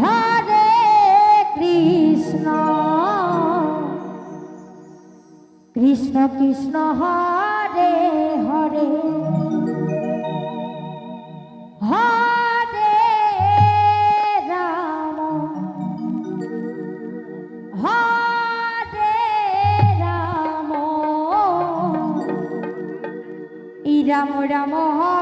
হরে কৃষ্ণ। কৃষ্ণ কৃষ্ণ হরে হরে। হরে রাম। হরে রাম। ই রাম রাম হরে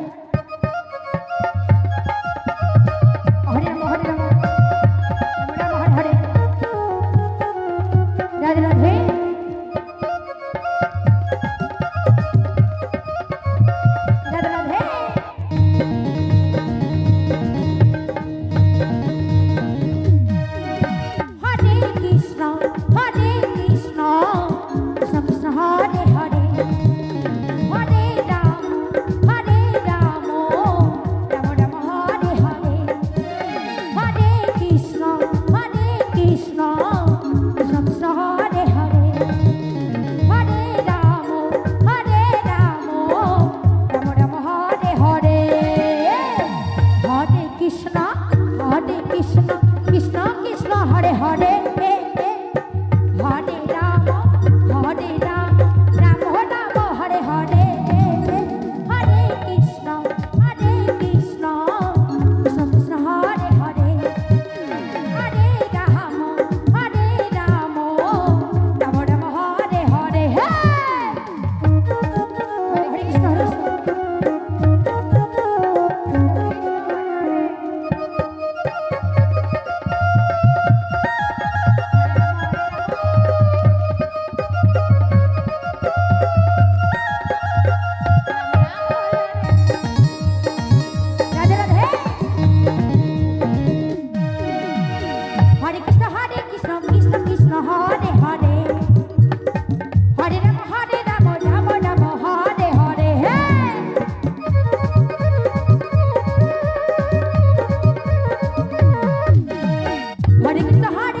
अरे हाड़े